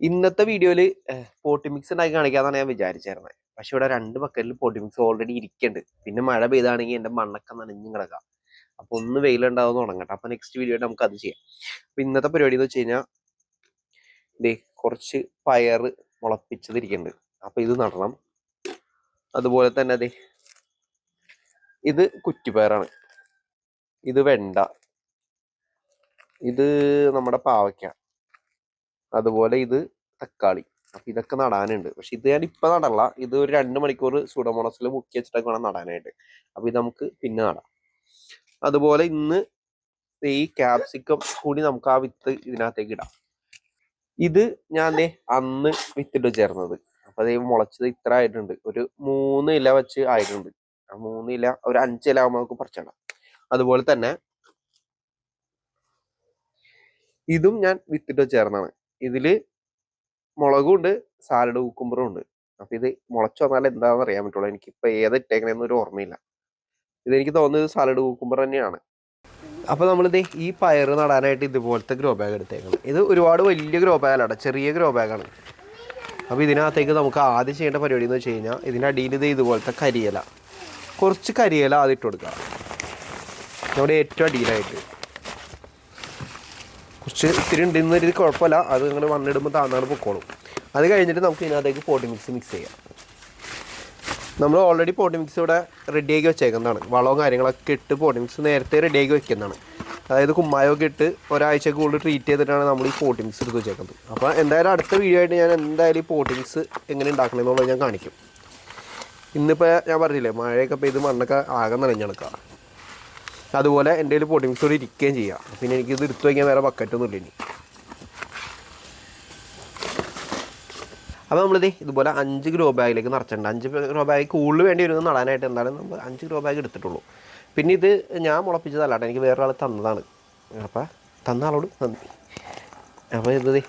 ഇന്നത്തെ വീഡിയോയിൽ പോട്ടി മിക്സ് ഉണ്ടാക്കി കാണിക്കാന്നാണ് ഞാൻ വിചാരിച്ചായിരുന്നത് പക്ഷെ ഇവിടെ രണ്ട് ബക്കറ്റിൽ പോട്ടി മിക്സ് ഓൾറെഡി ഇരിക്കുന്നുണ്ട് പിന്നെ മഴ പെയ്താണെങ്കിൽ എന്റെ മണ്ണൊക്കെ നനഞ്ഞു കിടക്കാം. അപ്പൊ ഒന്ന് വെയിലുണ്ടാവുന്ന തുടങ്ങട്ടെ അപ്പൊ നെക്സ്റ്റ് വീഡിയോ നമുക്ക് അത് ചെയ്യാം. അപ്പൊ ഇന്നത്തെ പരിപാടി എന്ന് വെച്ച് കഴിഞ്ഞാൽ കുറച്ച് പയറ് മുളപ്പിച്ചതിരിക്കുന്നുണ്ട് അപ്പൊ ഇത് നടണം. അതുപോലെ തന്നെ അതെ ഇത് കുറ്റിപ്പയറാണ്. ഇത് വെണ്ട. ഇത് നമ്മുടെ പാവയ്ക്ക. അതുപോലെ ഇത് തക്കാളി. അപ്പൊ ഇതൊക്കെ നടാനുണ്ട്. പക്ഷെ ഇത് ഞാൻ ഇപ്പൊ നടല്ല. ഇത് ഒരു രണ്ട് മണിക്കൂർ സൂഡോമോണസിൽ മുക്കി വെച്ചിട്ടൊക്കെ വേണം നടാനായിട്ട്. അപ്പൊ ഇത് നമുക്ക് പിന്നെ നടാം. അതുപോലെ ഇന്ന് ഈ ക്യാപ്സിക്കം കൂടി നമുക്ക് ആ വിത്ത് ഇതിനകത്തേക്ക് ഇടാം. ഇത് ഞാൻ അന്ന് വിത്തിട്ട് ചേർന്നത്. അപ്പൊ അതേ മുളച്ചത് ഇത്ര ആയിട്ടുണ്ട്. ഒരു മൂന്ന് ഇല വെച്ച് ആയിട്ടുണ്ട്. ആ മൂന്ന് ഇല ഒരു അഞ്ച് ഇല ആകുമ്പോൾ നമുക്ക് പറിച്ചിടാം. അതുപോലെ തന്നെ ഇതും ഞാൻ വിത്തിട്ട് ചേർന്നാണ് ഇതിൽ മുളകും ഉണ്ട് സാലഡ് കുക്കുമ്പറും ഉണ്ട്. അപ്പോൾ ഇത് മുളച്ചു വന്നാൽ എന്താണെന്ന് അറിയാൻ പറ്റുള്ളൂ. എനിക്ക് ഇപ്പൊ ഏത് ഒരു ഓർമ്മയില്ല. ഇതെനിക്ക് തോന്നുന്നത് സാലഡ് കുക്കുമ്പർ തന്നെയാണ്. അപ്പോൾ നമ്മളിത് ഈ പയർ നടാനായിട്ട് ഇതുപോലത്തെ ഗ്രോ ബാഗ് എടുത്തേക്കണം. ഇത് ഒരുപാട് വലിയ ഗ്രോ ബാഗാണ് ചെറിയ ഗ്രോ ബാഗാണ്. അപ്പോൾ ഇതിനകത്തേക്ക് നമുക്ക് ആദ്യം ചെയ്യേണ്ട പരിപാടി എന്ന് വെച്ച് കഴിഞ്ഞാൽ ഇതിന്റെ അടിയിൽ ഇത് ഇതുപോലത്തെ കരിയില. കുറച്ച് കരിയില ആദ്യം ഇട്ട് കൊടുക്കുക. നമ്മുടെ ഏറ്റവും അടിയിലായിട്ട്. കുറച്ച് ഇത്തിരി ഉണ്ടെന്ന് രീതി കുഴപ്പമില്ല. അത് നിങ്ങൾ മണ്ണിടുമ്പോൾ താന്നാണ് പൊക്കോളും. അത് കഴിഞ്ഞിട്ട് നമുക്ക് ഇതിനകത്തേക്ക് പോട്ടി മിക്സ് മിക്സ് ചെയ്യാം. നമ്മൾ ഓൾറെഡി പോട്ടി മിക്സ് ഇവിടെ റെഡിയാക്കി വെച്ചേക്കുന്നതാണ്. വളവും കാര്യങ്ങളൊക്കെ ഇട്ട് പോട്ടി മിക്സ് നേരത്തെ റെഡിയാക്കി വെക്കുന്നതാണ്. അതായത് കുമ്മായൊക്കെ ഇട്ട് ഒരാഴ്ച കൂടുതൽ ട്രീറ്റ് ചെയ്തിട്ടാണ് നമ്മൾ ഈ പോട്ടി മിക്സ് എടുത്ത് വെച്ചേക്കുന്നത്. അപ്പോൾ എന്തായാലും അടുത്ത വീഡിയോ ആയിട്ട് ഞാൻ എന്തായാലും ഈ പോട്ടി മിക്സ് എങ്ങനെ ഉണ്ടാക്കണമെന്നുള്ളത് ഞാൻ കാണിക്കും. ഇന്നിപ്പോൾ ഞാൻ പറഞ്ഞില്ലേ മഴയൊക്കെ പെയ്ത് മണ്ണൊക്കെ ആകെ നനഞ്ഞെടുക്കുക അതുപോലെ എന്റെ കയ്യിൽ പൊടി മിക്സ് കൂടി ഇരിക്കുകയും ചെയ്യാം. പിന്നെ എനിക്ക് ഇത് എടുത്തു വയ്ക്കാൻ വേറെ ബക്കറ്റൊന്നും ഇല്ല ഇനി. അപ്പോൾ നമ്മളിത് ഇതുപോലെ അഞ്ച് ഗ്രോ ബാഗിലേക്ക് നിറച്ചിട്ടുണ്ട്. അഞ്ച് ഗ്രോ ബാഗ് കൂടുതൽ വേണ്ടി വരുന്നത് നടാനായിട്ട് എന്തായാലും നമ്മൾ അഞ്ച് ഗ്രോ ബാഗ് എടുത്തിട്ടുള്ളൂ. പിന്നെ ഇത് ഞാൻ മുളപ്പിച്ചതല്ല കേട്ടോ എനിക്ക് വേറൊരാൾ തന്നതാണ്. അപ്പോൾ തന്ന ആളോട് നന്ദി. അപ്പോൾ ഇത്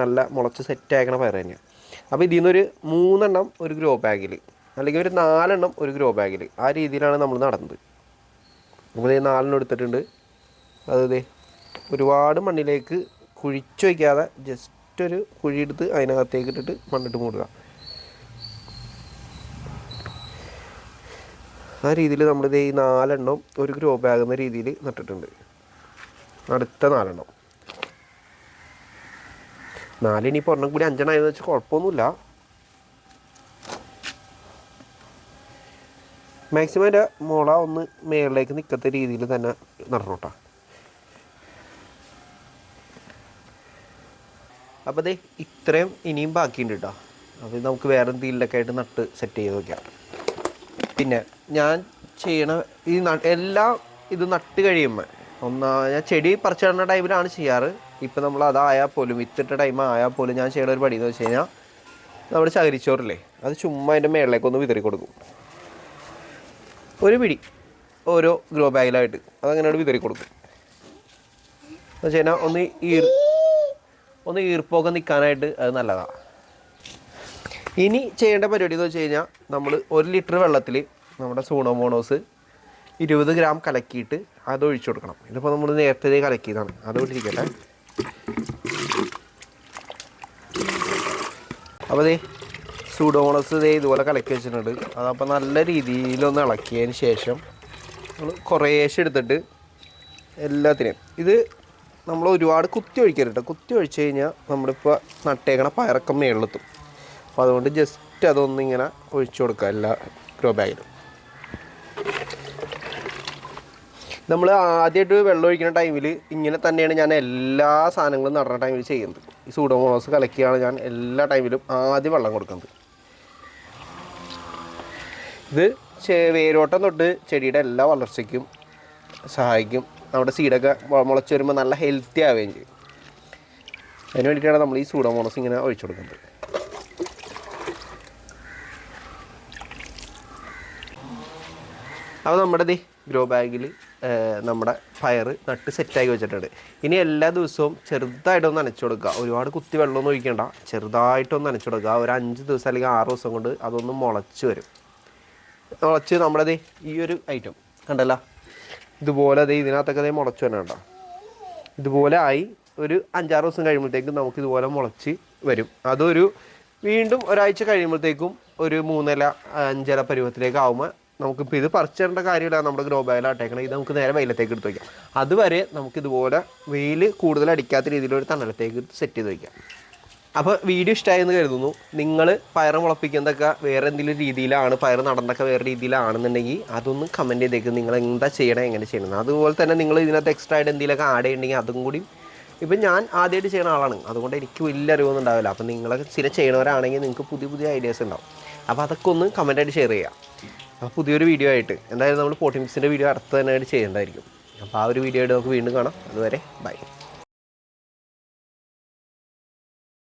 നല്ല മുളച്ച് സെറ്റ് ആക്കണ പയർ തന്നെയാണ് അപ്പോൾ ഇതിൽ നിന്നൊരു മൂന്നെണ്ണം ഒരു ഗ്രോ ബാഗിൽ അല്ലെങ്കിൽ ഒരു നാലെണ്ണം ഒരു ഗ്രോ ബാഗിൽ ആ രീതിയിലാണ് നമ്മൾ നടന്നത്. നമ്മൾ നാലെണ്ണം എടുത്തിട്ടുണ്ട്. അതെ ഒരുപാട് മണ്ണിലേക്ക് കുഴിച്ചു വയ്ക്കാതെ ജസ്റ്റ് ഒരു കുഴിയെടുത്ത് അതിനകത്തേക്ക് ഇട്ടിട്ട് മണ്ണിട്ട് മൂടുക. ആ രീതിയിൽ നമ്മളിത് ഈ നാലെണ്ണം ഒരു ഗ്രോ ബാഗ് എന്ന രീതിയിൽ നട്ടിട്ടുണ്ട്. അടുത്ത നാലെണ്ണം. നാലിനി ഇപ്പോൾ ഒരെണ്ണം കൂടി അഞ്ചെണ്ണം ആയെന്ന് വെച്ചാൽ കുഴപ്പമൊന്നുമില്ല. മാക്സിമം എന്റെ മുള ഒന്ന് മേളിലേക്ക് നിൽക്കത്ത രീതിയിൽ തന്നെ നടണം കേട്ടോ അപ്പോൾ അതെ ഇത്രയും ഇനിയും ബാക്കിയുണ്ട് കേട്ടോ അപ്പോൾ നമുക്ക് വേറെ എന്തെങ്കിലുമൊക്കെ ആയിട്ട് നട്ട് സെറ്റ് ചെയ്ത് നോക്കാം പിന്നെ ഞാൻ ചെയ്യണ ഈ എല്ലാ ഇത് നട്ട് കഴിയുമ്പോൾ ഒന്നാ ഞാൻ ചെടി പറിച്ചിടുന്ന ടൈമിലാണ് ചെയ്യാറ്. ഇപ്പം നമ്മൾ അതായാൽ പോലും വിത്തിട്ട ടൈം ആയാൽ പോലും ഞാൻ ചെയ്യണ ഒരു പടി എന്ന് വെച്ച് കഴിഞ്ഞാൽ നമ്മുടെ ചകിരിച്ചോറില്ലേ അത് ചുമ്മാ അതിന്റെ മേളിലേക്കൊന്ന് വിതറി കൊടുക്കും. ഒരു പിടി ഓരോ ഗ്രോ ബാഗിലായിട്ട് അതങ്ങനെ വിതറി കൊടുക്കും. എന്ന് വെച്ച് കഴിഞ്ഞാൽ ഒന്ന് ഈർ ഒന്ന് ഈർപ്പൊക്കെ നിൽക്കാനായിട്ട് അത് നല്ലതാണ് ഇനി ചെയ്യേണ്ട പരിപാടി എന്ന് വെച്ച് കഴിഞ്ഞാൽ നമ്മൾ ഒരു ലിറ്റർ വെള്ളത്തിൽ നമ്മുടെ സൂണോമോണോസ് ഇരുപത് ഗ്രാം കലക്കിയിട്ട് അത് ഒഴിച്ചു കൊടുക്കണം. ഇതിപ്പോൾ നമ്മൾ നേരത്തെ കലക്കിയതാണ്. അത് വിട്ടിരിക്കട്ടെ അപ്പോൾ ദേ സൂഡോമോണസ് ദേ ഇതുപോലെ കലക്കി വെച്ചിട്ടുണ്ട്. അതപ്പോൾ നല്ല രീതിയിലൊന്ന് ഇളക്കിയതിന് ശേഷം നമ്മൾ കുറേശ്ശെ എടുത്തിട്ട് എല്ലാത്തിനെയും. ഇത് നമ്മൾ ഒരുപാട് കുത്തി ഒഴിക്കരുത് കുത്തി ഒഴിച്ച് കഴിഞ്ഞാൽ നമ്മളിപ്പോൾ നട്ടേക്കണ പയറക്കം മേളിലെത്തും. അപ്പോൾ അതുകൊണ്ട് ജസ്റ്റ് അതൊന്നിങ്ങനെ ഒഴിച്ചു കൊടുക്കുക എല്ലാ ഗ്രോ ബാഗിലും. നമ്മൾ ആദ്യമായിട്ട് വെള്ളം ഒഴിക്കുന്ന ടൈമിൽ ഇങ്ങനെ തന്നെയാണ് ഞാൻ എല്ലാ സാധനങ്ങളും നടന്ന ടൈമിൽ ചെയ്യുന്നത്. ഈ സൂഡോമോണോസ് കലക്കിയാണ് ഞാൻ എല്ലാ ടൈമിലും ആദ്യം വെള്ളം കൊടുക്കുന്നത്. ഇത് വേരോട്ടം തൊട്ട് ചെടിയുടെ എല്ലാ വളർച്ചയ്ക്കും സഹായിക്കും. നമ്മുടെ സീഡൊക്കെ മുളച്ച് വരുമ്പോൾ നല്ല ഹെൽത്തി ആവുകയും ചെയ്യും. അതിന് വേണ്ടിയിട്ടാണ് നമ്മൾ ഈ സൂഡോമോണസ് ഇങ്ങനെ ഒഴിച്ചു കൊടുക്കുന്നത്. അപ്പോൾ നമ്മുടെ ദേ ഗ്രോ ബാഗിൽ നമ്മുടെ പയർ നട്ട് സെറ്റാക്കി വെച്ചിട്ടുണ്ട്. ഇനി എല്ലാ ദിവസവും ചെറുതായിട്ടൊന്ന് നനച്ചു കൊടുക്കുക. ഒരുപാട് കുത്തി വെള്ളമൊന്നും ഒഴിക്കേണ്ട. ചെറുതായിട്ടൊന്ന് നനച്ചു കൊടുക്കുക. ഒരു അഞ്ച് ദിവസം അല്ലെങ്കിൽ ആറ് ദിവസം കൊണ്ട് അതൊന്ന് മുളച്ച് വരും. മുളച്ച് നമ്മുടെ ഈ ഒരു ഐറ്റം കണ്ടല്ല? ഇതുപോലെ ദേ ഇതിനകത്തൊക്കെ അതേ മുളച്ച് തന്നെ ഇതുപോലെ ആയി ഒരു അഞ്ചാറ് ദിവസം കഴിയുമ്പോഴത്തേക്കും നമുക്ക് ഇതുപോലെ മുളച്ച് വരും. അതൊരു വീണ്ടും ഒരാഴ്ച കഴിയുമ്പോഴത്തേക്കും ഒരു മൂന്നില അഞ്ചില പരുവത്തിലേക്ക് ആകുമ്പോൾ നമുക്കിപ്പോൾ ഇത് പറിച്ചിടേണ്ട കാര്യമില്ല. നമ്മുടെ ഗ്രോ ബാഗിലാട്ടേക്കണം ഇത് നമുക്ക് നേരെ വെയിലത്തേക്ക് എടുത്ത് വയ്ക്കാം അതുവരെ നമുക്ക് ഇതുപോലെ വെയിൽ കൂടുതൽ അടിക്കാത്ത രീതിയിലൊരു തണലത്തേക്ക് സെറ്റ് ചെയ്ത് വയ്ക്കാം അപ്പോൾ വീഡിയോ ഇഷ്ടമായെന്ന് കരുതുന്നു. നിങ്ങൾ പയർ മുളപ്പിക്കുന്നതൊക്കെ വേറെ എന്തെങ്കിലും രീതിയിലാണ് പയർ നടന്നൊക്കെ വേറെ രീതിയിലാണെന്നുണ്ടെങ്കിൽ അതൊന്നും കമന്റ് ചെയ്തേക്ക്. നിങ്ങൾ എന്താ ചെയ്യണം എങ്ങനെ ചെയ്യണം അതുപോലെ തന്നെ നിങ്ങൾ ഇതിനകത്ത് എക്സ്ട്രാ ആയിട്ട് എന്തെങ്കിലുമൊക്കെ ആഡ് ചെയ്യണമെങ്കിൽ അതും കൂടി ഇപ്പം ഞാൻ ആദ്യമായിട്ട് ചെയ്യുന്ന ആളാണ്. അതുകൊണ്ട് എനിക്ക് വലിയ അറിവൊന്നും ഉണ്ടാവില്ല. അപ്പം നിങ്ങളൊക്കെ സ്ഥിരം ചെയ്യണവരാണെങ്കിൽ നിങ്ങൾക്ക് പുതിയ പുതിയ ഐഡിയാസ് ഉണ്ടാവും. അപ്പോൾ അതൊക്കെ ഒന്ന് കമന്റായിട്ട് ഷെയർ ചെയ്യാം. അപ്പോൾ പുതിയൊരു വീഡിയോ ആയിട്ട്. എന്തായാലും നമ്മൾ പോട്ടിംഗ്സിന്റെ വീഡിയോ അടുത്ത് തന്നെ ചെയ്യേണ്ടതായിരിക്കും. അപ്പോൾ ആ ഒരു വീഡിയോ ആയിട്ട് നമുക്ക് വീണ്ടും കാണാം. അതുവരെ ബൈ